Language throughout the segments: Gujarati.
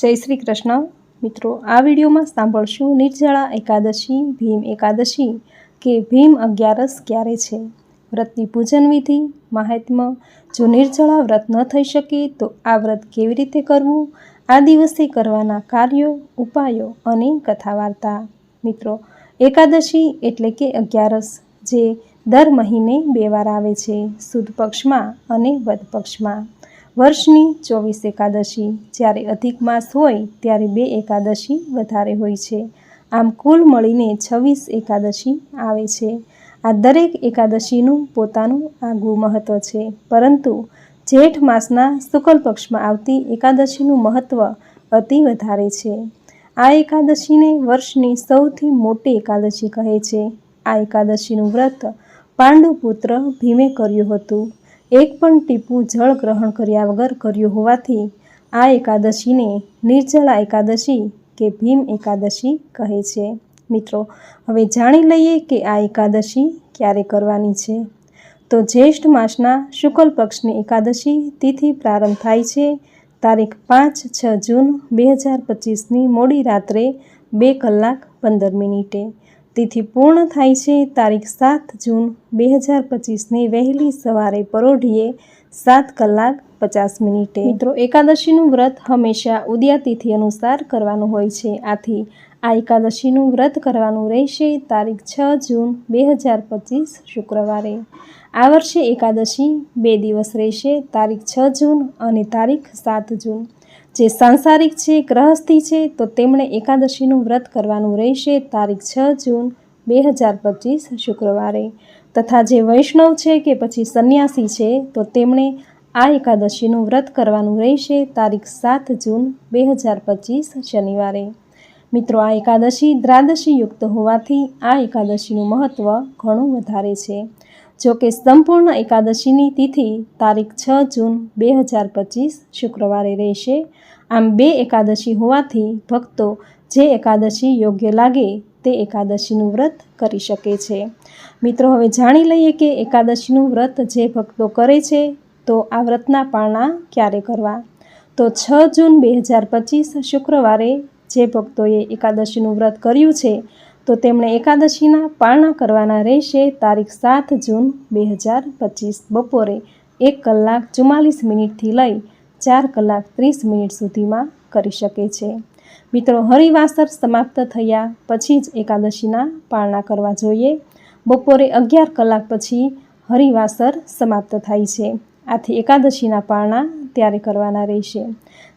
જય શ્રી કૃષ્ણ. મિત્રો, આ વિડીયોમાં સાંભળશું નિર્જળા એકાદશી, ભીમ એકાદશી કે ભીમ અગિયારસ ક્યારે છે? વ્રતની પૂજન વિધિ, મહાત્મ્ય. જો નિર્જળા વ્રત ન થઈ શકે, તો આ વ્રત કેવી રીતે કરવું? આ દિવસે કરવાના કાર્યો, ઉપાયો અને કથા વાર્તા મિત્રો, એકાદશી એટલે કે અગિયારસ, જે દર મહિને બે વાર આવે છે, સુદ પક્ષમાં અને વદ પક્ષમાં. વર્ષની ચોવીસ એકાદશી જ્યારે અધિક માસ હોય ત્યારે બે એકાદશી વધારે હોય છે. આમ કુલ મળીને છવ્વીસ એકાદશી આવે છે. આ દરેક એકાદશીનું પોતાનું આગવું મહત્ત્વ છે. પરંતુ જેઠ માસના શુક્લ પક્ષમાં આવતી એકાદશીનું મહત્ત્વ અતિ વધારે છે. આ એકાદશીને વર્ષની સૌથી મોટી એકાદશી કહે છે. આ એકાદશીનું વ્રત પાંડુપુત્ર ભીમે કર્યું હતું. એક પણ ટીપું જળ ગ્રહણ કર્યા વગર કર્યું હોવાથી આ એકાદશીને નિર્જળા એકાદશી કે ભીમ એકાદશી કહે છે. મિત્રો, હવે જાણી લઈએ કે આ એકાદશી ક્યારે કરવાની છે. તો જ્યેષ્ઠ માસના શુક્લ પક્ષની એકાદશી તિથિ પ્રારંભ થાય છે તારીખ પાંચ છ જૂન બે હજાર પચીસની મોડી રાત્રે બે કલાક પંદર મિનિટે. તિથિ પૂર્ણ થાય છે. તારીખ સાત જૂન બે હજાર પચીસની વહેલી સવારે પરોઢીએ સાત કલાક પચાસ મિનિટે. મિત્રો, એકાદશીનું વ્રત હંમેશા ઉદયા તિથિ અનુસાર કરવાનું હોય છે. આથી આ એકાદશીનું વ્રત કરવાનું રહેશે તારીખ છ જૂન બે હજાર પચીસ શુક્રવારે. આ વર્ષે એકાદશી બે દિવસ રહેશે તારીખ છ જૂન અને તારીખ સાત જૂન. જે સાંસારિક છે, ગ્રહસ્થી છે, તો તેમણે એકાદશીનું વ્રત કરવાનું રહેશે તારીખ છ જૂન બે હજાર પચીસ શુક્રવારે. તથા જે વૈષ્ણવ છે કે પછી સંન્યાસી છે, તો તેમણે આ એકાદશીનું વ્રત કરવાનું રહેશે તારીખ સાત જૂન બે હજાર પચીસ શનિવારે. મિત્રો, આ એકાદશી દ્રાદશી યુક્ત હોવાથી આ એકાદશીનું મહત્ત્વ ઘણું વધારે છે. જો કે સંપૂર્ણ એકાદશીની તિથિ તારીખ છ જૂન બે હજાર પચીસ શુક્રવારે રહેશે. આમ બે એકાદશી હોવાથી ભક્તો જે એકાદશી યોગ્ય લાગે તે એકાદશીનું વ્રત કરી શકે છે. મિત્રો, હવે જાણી લઈએ કે એકાદશીનું વ્રત જે ભક્તો કરે છે, તો આ વ્રતના પારણા ક્યારે કરવા? તો છ જૂન બે હજાર પચીસ શુક્રવારે જે ભક્તોએ એકાદશીનું વ્રત કર્યું છે, તો તેમણે એકાદશીના પારણા કરવાના રહેશે તારીખ સાત જૂન બે હજાર પચીસ બપોરે એક કલાક ચુમ્માલીસ મિનિટથી લઈ ચાર કલાક ત્રીસ મિનિટ સુધીમાં કરી શકે છે. મિત્રો, હરિવાસર સમાપ્ત થયા પછી જ એકાદશીના પાળના કરવા જોઈએ. બપોરે અગિયાર કલાક પછી હરિવાસર સમાપ્ત થાય છે. આથી એકાદશીના પારણા ત્યારે કરવાના રહેશે.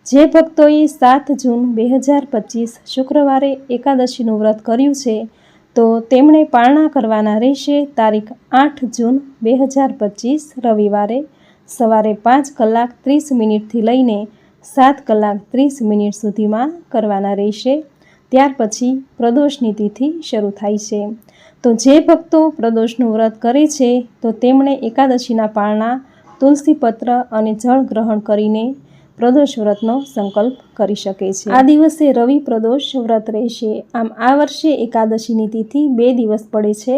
જે ભક્તોએ સાત જૂન બે હજાર પચીસ શુક્રવારે એકાદશીનું વ્રત કર્યું છે, તો તેમણે પારણા કરવાના રહેશે તારીખ આઠ જૂન બે હજાર પચીસ રવિવારે સવારે પાંચ કલાક ત્રીસ મિનિટથી લઈને સાત કલાક ત્રીસ મિનિટ સુધીમાં કરવાના રહેશે. ત્યાર પછી પ્રદોષની તિથિ શરૂ થાય છે. તો જે ભક્તો પ્રદોષનું વ્રત કરે છે, તો તેમણે એકાદશીના પાળના તુલસીપત્ર અને જળ ગ્રહણ કરીને પ્રદોષ વ્રતનો સંકલ્પ કરી શકે છે. આ દિવસે રવિ પ્રદોષ વ્રત રહેશે. આમ આ વર્ષે એકાદશીની તિથિ બે દિવસ પડે છે.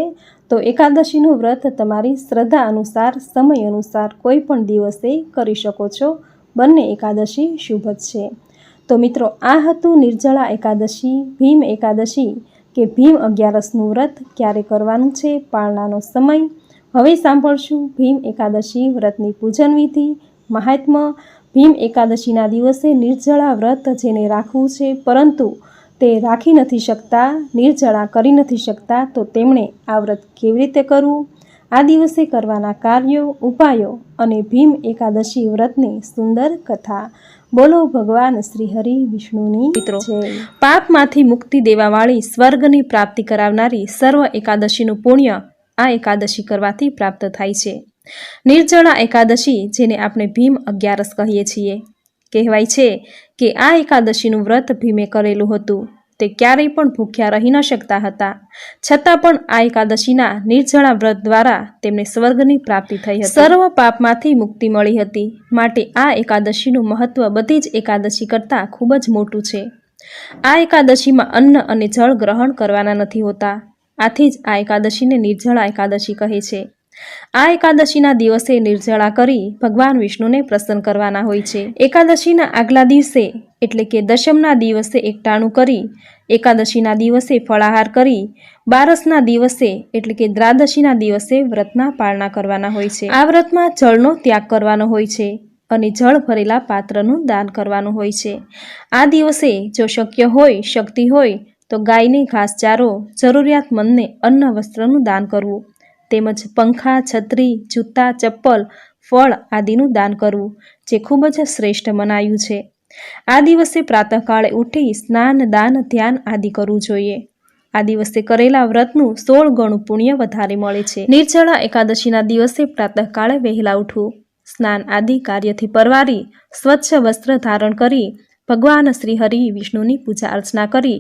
તો એકાદશીનું વ્રત તમારી શ્રદ્ધા અનુસાર, સમય અનુસાર કોઈ પણ દિવસે કરી શકો છો. બંને એકાદશી શુભ છે. તો મિત્રો, આ હતું નિર્જળા એકાદશી, ભીમ એકાદશી કે ભીમ અગિયારસનું વ્રત ક્યારે કરવાનું છે પાળનાનો સમય? હવે સાંભળશું ભીમ એકાદશી વ્રતની પૂજન વિધિ. મહાત્મ્ય ભીમ એકાદશીના દિવસે નિર્જળા વ્રત જેને રાખવું છે, પરંતુ તે રાખી નથી શકતા નિર્જળા કરી નથી શકતા તો તેમણે આ વ્રત કેવી રીતે કરવું? આ દિવસે કરવાના કાર્યો ઉપાયો અને ભીમ એકાદશી વ્રતની સુંદર કથા. બોલો ભગવાન શ્રી હરિ વિષ્ણુની મિત્રો પાપમાંથી મુક્તિ દેવાવાળી સ્વર્ગની પ્રાપ્તિ કરાવનારી સર્વ એકાદશીનું પુણ્ય આ એકાદશી કરવાથી પ્રાપ્ત થાય છે. નિર્જળા એકાદશી જેને આપણે ભીમ અગિયારસ કહીએ છીએ. કહેવાય છે કે આ એકાદશીનું વ્રત ભીમે કરેલું હતું. તે ક્યારેય પણ ભૂખ્યા રહી ન શકતા હતા. છતાં પણ આ એકાદશીના નિર્જળા વ્રત દ્વારા તેમને સ્વર્ગની પ્રાપ્તિ થઈ હતી. સર્વ પાપમાંથી મુક્તિ મળી હતી. માટે આ એકાદશીનું મહત્વ બધી જ એકાદશી કરતાં ખૂબ જ મોટું છે. આ એકાદશીમાં અન્ન અને જળ ગ્રહણ કરવાના નથી હોતા. આથી જ આ એકાદશીને નિર્જળા એકાદશી કહે છે. આ એકાદશીના દિવસે નિર્જળા કરી ભગવાન વિષ્ણુને પ્રસન્ન કરવાના હોય છે. એકાદશીના આગલા દિવસે, એટલે કે દશમના દિવસે એકટાણું કરી, એકાદશીના દિવસે ફળાહાર કરી, બારસના દિવસે, એટલે કે દ્વાદશીના દિવસે વ્રતના પાળના કરવાના હોય છે. આ વ્રતમાં જળનો ત્યાગ કરવાનો હોય છે અને જળ ભરેલા પાત્રનું દાન કરવાનું હોય છે. આ દિવસે જો શક્ય હોય, શક્તિ હોય, તો ગાયને ઘાસચારો, જરૂરિયાતમંદને અન્ન વસ્ત્રનું દાન કરવું. તેમજ પંખા, છત્રી, જૂતા, ચપ્પલ, ફળ આદિનું દાન કરવું, જે ખૂબ જ શ્રેષ્ઠ મનાયું છે. આ દિવસે પ્રાતઃકાળે ઉઠી સ્નાન, દાન, ધ્યાન આદિ કરવું જોઈએ. આ દિવસે કરેલા વ્રતનું સોળ ગણું પુણ્ય વધારે મળે છે. નિર્જળા એકાદશીના દિવસે પ્રાતઃકાળે વહેલા ઉઠવું. સ્નાન આદિ કાર્યથી પરવારી, સ્વચ્છ વસ્ત્ર ધારણ કરી, ભગવાન શ્રી હરિ વિષ્ણુની પૂજા અર્ચના કરી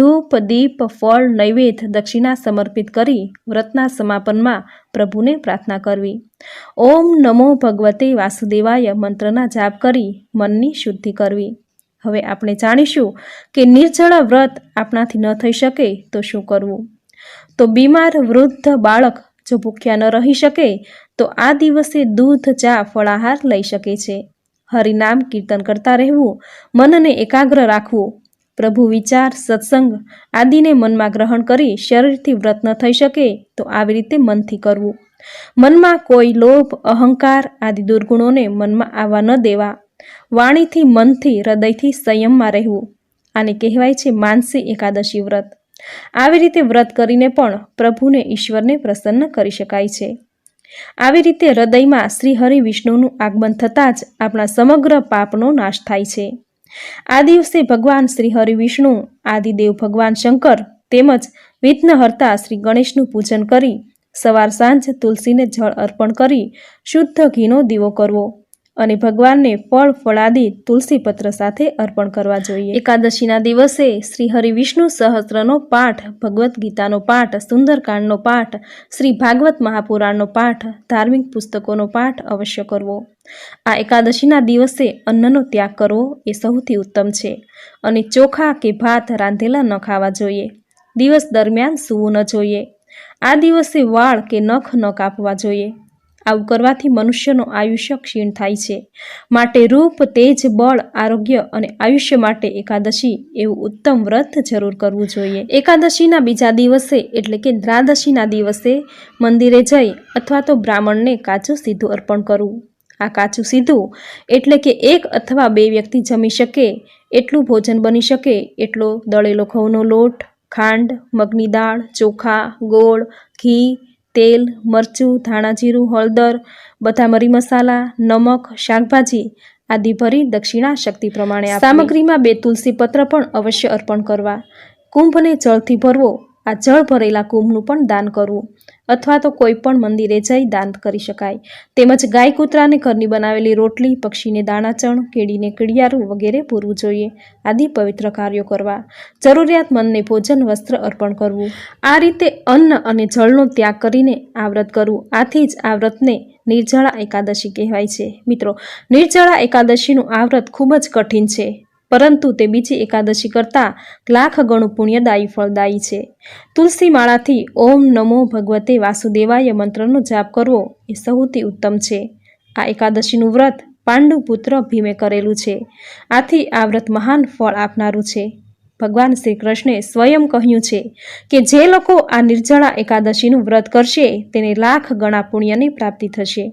ધૂપ દીપ ફળ નૈવેદ્ય દક્ષિણા સમર્પિત કરી વ્રતના સમાપનમાં પ્રભુને પ્રાર્થના કરવી. ઓમ નમો ભગવતે વાસુદેવાય મંત્રના જાપ કરી મનની શુદ્ધિ કરવી. હવે આપણે જાણીશું કે નિર્જળા વ્રત આપણાથી ન થઈ શકે તો શું કરવું? તો બીમાર વૃદ્ધ બાળક જો ભૂખ્યા ન રહી શકે તો આ દિવસે દૂધ, ચા, ફળાહાર લઈ શકે છે. હરિનામ કીર્તન કરતા રહેવું, મનને એકાગ્ર રાખવું પ્રભુ વિચાર, સત્સંગ આદિને મનમાં ગ્રહણ કરી શરીરથી વ્રત ન થઈ શકે, તો આવી રીતે મનથી કરવું. મનમાં કોઈ લોભ, અહંકાર આદિ દુર્ગુણોને મનમાં આવવા ન દેવા. વાણીથી, મનથી, હૃદયથી સંયમમાં રહેવું. આને કહેવાય છે માનસી એકાદશી વ્રત. આવી રીતે વ્રત કરીને પણ પ્રભુને ઈશ્વરને પ્રસન્ન કરી શકાય છે. આવી રીતે હૃદયમાં શ્રી હરિ વિષ્ણુનું આગમન થતાં જ આપણા સમગ્ર પાપનો નાશ થાય છે. આ દિવસે ભગવાન શ્રી હરિ વિષ્ણુ આદિદેવ ભગવાન શંકર તેમજ વિઘ્નહર્તા શ્રી ગણેશનું પૂજન કરી સવાર સાંજ તુલસીને જળ અર્પણ કરી શુદ્ધ ઘીનો દીવો કરવો અને ભગવાનને ફળ ફળાદી તુલસી પત્ર સાથે અર્પણ કરવા જોઈએ. એકાદશીના દિવસે શ્રી હરિ વિષ્ણુ સહસ્ત્રનો પાઠ, ભગવદ્ ગીતાનો પાઠ, સુંદરકાંડનો પાઠ, શ્રી ભાગવત મહાપુરાણનો પાઠ, ધાર્મિક પુસ્તકોનો પાઠ અવશ્ય કરવો. આ એકાદશીના દિવસે અન્નનો ત્યાગ કરવો એ સૌથી ઉત્તમ છે અને ચોખા કે ભાત રાંધેલા ન ખાવા જોઈએ. દિવસ દરમિયાન સૂવું ન જોઈએ. આ દિવસે વાળ કે નખ ન કાપવા જોઈએ. આવું કરવાથી મનુષ્યનું આયુષ્ય ક્ષીણ થાય છે. માટે રૂપ, તેજ, બળ, આરોગ્ય અને આયુષ્ય માટે એકાદશી એવું ઉત્તમ વ્રત જરૂર કરવું જોઈએ. એકાદશીના બીજા દિવસે એટલે કે દ્વાદશીના દિવસે મંદિરે જઈ અથવા તો બ્રાહ્મણને કાચું સીધું અર્પણ કરવું. આ કાચું સીધું એટલે કે એક અથવા બે વ્યક્તિ જમી શકે, એટલું ભોજન બની શકે, એટલો દળેલો ઘઉંનો લોટ, ખાંડ, મગની દાળ, ચોખા, ગોળ, ઘી, તેલ, મરચું, ધાણા જીરું, હળદર, બધા મરી મસાલા, નમક, શાકભાજી આદિ ભરી દક્ષિણા શક્તિ પ્રમાણે. સામગ્રીમાં બે તુલસી પત્ર પણ અવશ્ય અર્પણ કરવા કુંભને જળથી ભરવો આ જળ ભરેલા કુંભનું પણ દાન કરવું અથવા તો કોઈ પણ મંદિરે જઈ દાન કરી શકાય. તેમજ ગાય કૂતરાને ઘરની બનાવેલી રોટલી, પક્ષીને દાણાચણ કેડીને કીડિયારું વગેરે પૂરવું જોઈએ. આદિ પવિત્ર કાર્યો કરવા. જરૂરિયાતમંદને ભોજન, વસ્ત્ર અર્પણ કરવું. આ રીતે અન્ન અને જળનો ત્યાગ કરીને આ વ્રત કરવું. આથી જ આ વ્રતને નિર્જળા એકાદશી કહેવાય છે. મિત્રો, નિર્જળા એકાદશીનું આ વ્રત ખૂબ જ કઠિન છે. પરંતુ તે બીજી એકાદશી કરતાં લાખ ગણું પુણ્યદાયી ફળદાયી છે. તુલસી માળાથી ઓમ નમો ભગવતે વાસુદેવાય મંત્રનો જાપ કરવો એ સૌથી ઉત્તમ છે. આ એકાદશીનું વ્રત પાંડુ પુત્ર ભીમે કરેલું છે. આથી આ વ્રત મહાન ફળ આપનારું છે. ભગવાન શ્રી કૃષ્ણે સ્વયં કહ્યું છે કે જે લોકો આ નિર્જળા એકાદશીનું વ્રત કરશે, તેને લાખ ગણા પુણ્યની પ્રાપ્તિ થશે.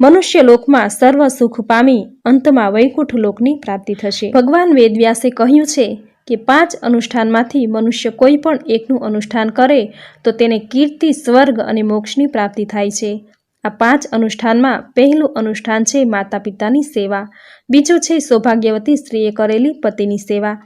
મનુષ્ય લોકમાં સર્વ સુખ પામી અંતમાં વૈકુંઠ લોકની પ્રાપ્તિ થશે. ભગવાન વેદવ્યાસે કહ્યું છે કે પાંચ અનુષ્ઠાનમાંથી મનુષ્ય કોઈ પણ એકનું અનુષ્ઠાન કરે, તો તેને કીર્તિ, સ્વર્ગ અને મોક્ષની પ્રાપ્તિ થાય છે. આ પાંચ અનુષ્ઠાનમાં પહેલું અનુષ્ઠાન છે માતા પિતાની સેવા. બીજું છે સૌભાગ્યવતી સ્ત્રીએ કરેલી પતિની સેવા.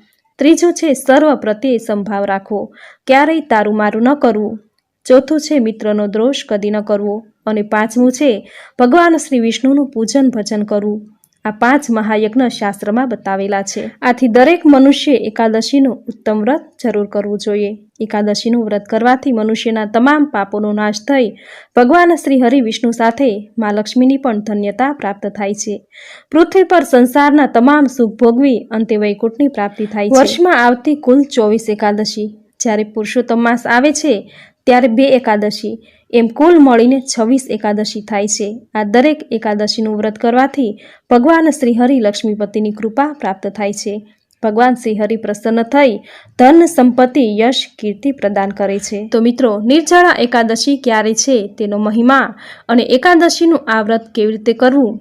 ત્રીજું છે, સર્વ પ્રત્યે સંભાવ રાખવો. ક્યારેય તારું મારું ન કરવું. ચોથું છે, મિત્રનો દ્રોષ કદી ન કરવો. અને પાંચમું છે, ભગવાન શ્રી વિષ્ણુનું પૂજન ભજન કરવું. આ પાંચ મહાયજ્ઞ શાસ્ત્રમાં બતાવેલા છે. આથી દરેક મનુષ્ય એકાદશીનું ઉત્તમ વ્રત જરૂર કરવું જોઈએ. એકાદશીનું વ્રત કરવાથી મનુષ્યના તમામ પાપોનો નાશ થઈ ભગવાન શ્રી હરિ વિષ્ણુ સાથે મા લક્ષ્મીની પણ ધન્યતા પ્રાપ્ત થાય છે. પૃથ્વી પર સંસારના તમામ સુખ ભોગવી અંતે વૈકુંઠની પ્રાપ્તિ થાય છે. વર્ષમાં આવતી કુલ ચોવીસ એકાદશી. જ્યારે પુરુષોત્તમ માસ આવે છે, ત્યારે બે એકાદશી. એમ કુલ મળીને છવ્વીસ એકાદશી થાય છે. આ દરેક એકાદશીનું વ્રત કરવાથી ભગવાન શ્રીહરિ લક્ષ્મીપતિની કૃપા પ્રાપ્ત થાય છે. ભગવાન શ્રીહરિ પ્રસન્ન થઈ ધન સંપત્તિ યશ કીર્તિ પ્રદાન કરે છે. તો મિત્રો, નિર્જળા એકાદશી ક્યારે છે તેનો મહિમા અને એકાદશીનું આ વ્રત કેવી રીતે કરવું?